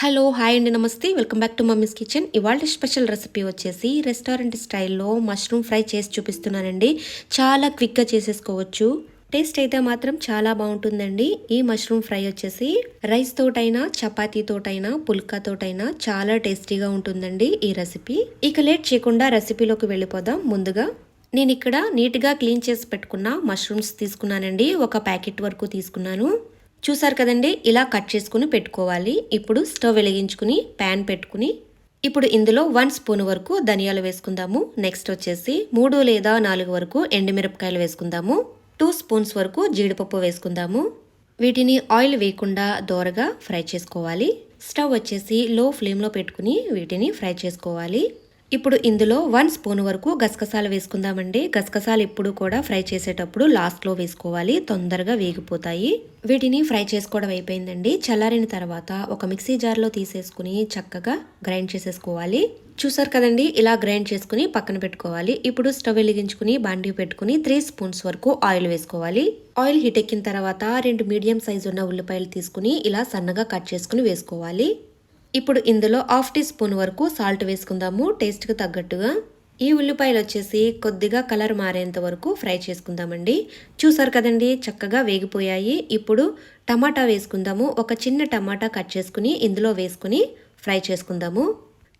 Hello hi అండి నమస్తే. Welcome back to mummy's kitchen. ఇవాళ స్పెషల్ రెసిపీ వచ్చేసి రెస్టారెంట్ స్టైల్లో మష్రూమ్ ఫ్రై చేసి చూపిస్తున్నానండి. చాలా క్విక్గా చేసేసుకోవచ్చు. టేస్ట్ అయితే మాత్రం చాలా బాగుంటుందండి. ఈ మష్రూమ్ ఫ్రై వచ్చేసి రైస్ తోటైనా చపాతీ తోటైనా పుల్కా తోటైనా చాలా టేస్టీగా ఉంటుందండి ఈ రెసిపీ. ఇక లేట్ చేయకుండా రెసిపీలోకి వెళ్ళిపోదాం. ముందుగా నేను ఇక్కడ నీట్గా క్లీన్ చేసి పెట్టుకున్న మష్రూమ్స్ తీసుకున్నానండి. ఒక ప్యాకెట్ వరకు తీసుకున్నాను. చూసారు కదండి? ఇలా కట్ చేసుకుని పెట్టుకోవాలి. ఇప్పుడు స్టవ్ వెలిగించుకుని ప్యాన్ పెట్టుకుని ఇప్పుడు ఇందులో వన్ స్పూన్ వరకు ధనియాలు వేసుకుందాము. నెక్స్ట్ వచ్చేసి మూడు లేదా నాలుగు వరకు ఎండుమిరపకాయలు వేసుకుందాము. టూ స్పూన్స్ వరకు జీడిపప్పు వేసుకుందాము. వీటిని ఆయిల్ వేయకుండా దోరగా ఫ్రై చేసుకోవాలి. స్టవ్ వచ్చేసి లో ఫ్లేమ్లో పెట్టుకుని వీటిని ఫ్రై చేసుకోవాలి. ఇప్పుడు ఇందులో వన్ స్పూన్ వరకు గసగసాలు వేసుకుందామండి. గసగసాలు ఎప్పుడు కూడా ఫ్రై చేసేటప్పుడు లాస్ట్లో వేసుకోవాలి. తొందరగా వేగిపోతాయి. వీటిని ఫ్రై చేసుకోవడం అయిపోయిందండి. చల్లారిన తర్వాత ఒక మిక్సీ జార్లో తీసేసుకుని చక్కగా గ్రైండ్ చేసేసుకోవాలి. చూసారు కదండి? ఇలా గ్రైండ్ చేసుకుని పక్కన పెట్టుకోవాలి. ఇప్పుడు స్టవ్ వెలిగించుకుని బాండీ పెట్టుకుని త్రీ స్పూన్స్ వరకు ఆయిల్ వేసుకోవాలి. ఆయిల్ హీట్ ఎక్కిన తర్వాత రెండు మీడియం సైజు ఉన్న ఉల్లిపాయలు తీసుకుని ఇలా సన్నగా కట్ చేసుకుని వేసుకోవాలి. ఇప్పుడు ఇందులో హాఫ్ టీ స్పూన్ వరకు సాల్ట్ వేసుకుందాము టేస్ట్కి తగ్గట్టుగా. ఈ ఉల్లిపాయలు వచ్చేసి కొద్దిగా కలర్ మారేంత వరకు ఫ్రై చేసుకుందామండి. చూసారు కదండి చక్కగా వేగిపోయాయి. ఇప్పుడు టమాటా వేసుకుందాము ఒక చిన్న టమాటా కట్ చేసుకుని ఇందులో వేసుకుని ఫ్రై చేసుకుందాము.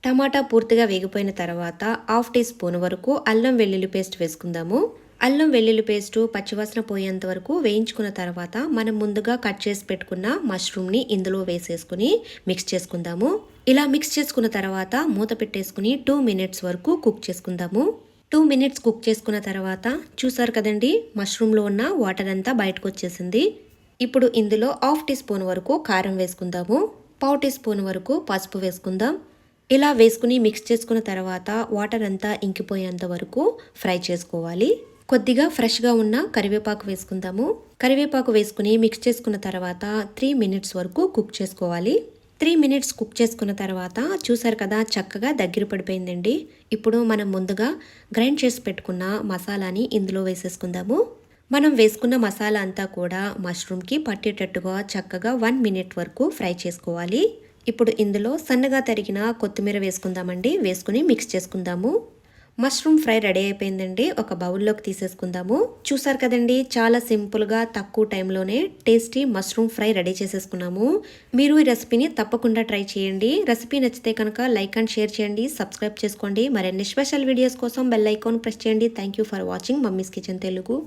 టమాటా పూర్తిగా వేగిపోయిన తర్వాత హాఫ్ టీ స్పూన్ వరకు అల్లం వెల్లుల్లి పేస్ట్ వేసుకుందాము. అల్లం వెల్లుల్లి పేస్టు పచ్చివాసన పోయేంత వరకు వేయించుకున్న తర్వాత మనం ముందుగా కట్ చేసి పెట్టుకున్న మష్రూమ్ని ఇందులో వేసేసుకుని మిక్స్ చేసుకుందాము. ఇలా మిక్స్ చేసుకున్న తర్వాత మూత పెట్టేసుకుని టూ మినిట్స్ వరకు కుక్ చేసుకుందాము. టూ మినిట్స్ కుక్ చేసుకున్న తర్వాత చూసారు కదండి మష్రూమ్లో ఉన్న వాటర్ అంతా బయటకు వచ్చేసింది. ఇప్పుడు ఇందులో హాఫ్ టీ స్పూన్ వరకు కారం వేసుకుందాము. పావు టీ స్పూన్ వరకు పసుపు వేసుకుందాం. ఇలా వేసుకుని మిక్స్ చేసుకున్న తర్వాత వాటర్ అంతా ఇంకిపోయేంత వరకు ఫ్రై చేసుకోవాలి. కొద్దిగా ఫ్రెష్గా ఉన్న కరివేపాకు వేసుకుందాము. కరివేపాకు వేసుకుని మిక్స్ చేసుకున్న తర్వాత త్రీ మినిట్స్ వరకు కుక్ చేసుకోవాలి. త్రీ మినిట్స్ కుక్ చేసుకున్న తర్వాత చూసారు కదా చక్కగా దగ్గర పడిపోయిందండి. ఇప్పుడు మనం ముందుగా గ్రైండ్ చేసి పెట్టుకున్న మసాలాని ఇందులో వేసేసుకుందాము. మనం వేసుకున్న మసాలా అంతా కూడా మష్రూమ్కి పట్టేటట్టుగా చక్కగా వన్ మినిట్ వరకు ఫ్రై చేసుకోవాలి. ఇప్పుడు ఇందులో సన్నగా తరిగిన కొత్తిమీర వేసుకుందామండి. వేసుకుని మిక్స్ చేసుకుందాము. మష్రూమ్ ఫ్రై రెడీ అయిపోయిందండి. ఒక బౌల్లోకి తీసేసుకుందాము. చూసారు కదండి చాలా సింపుల్గా తక్కువ టైంలోనే టేస్టీ మష్రూమ్ ఫ్రై రెడీ చేసేసుకున్నాము. మీరు ఈ రెసిపీని తప్పకుండా ట్రై చేయండి. రెసిపీ నచ్చితే కనుక లైక్ అండ్ షేర్ చేయండి. సబ్స్క్రైబ్ చేసుకోండి. మరిన్ని స్పెషల్ వీడియోస్ కోసం బెల్ ఐకాన్ ప్రెస్ చేయండి. Thank you for watching mummy's kitchen Telugu.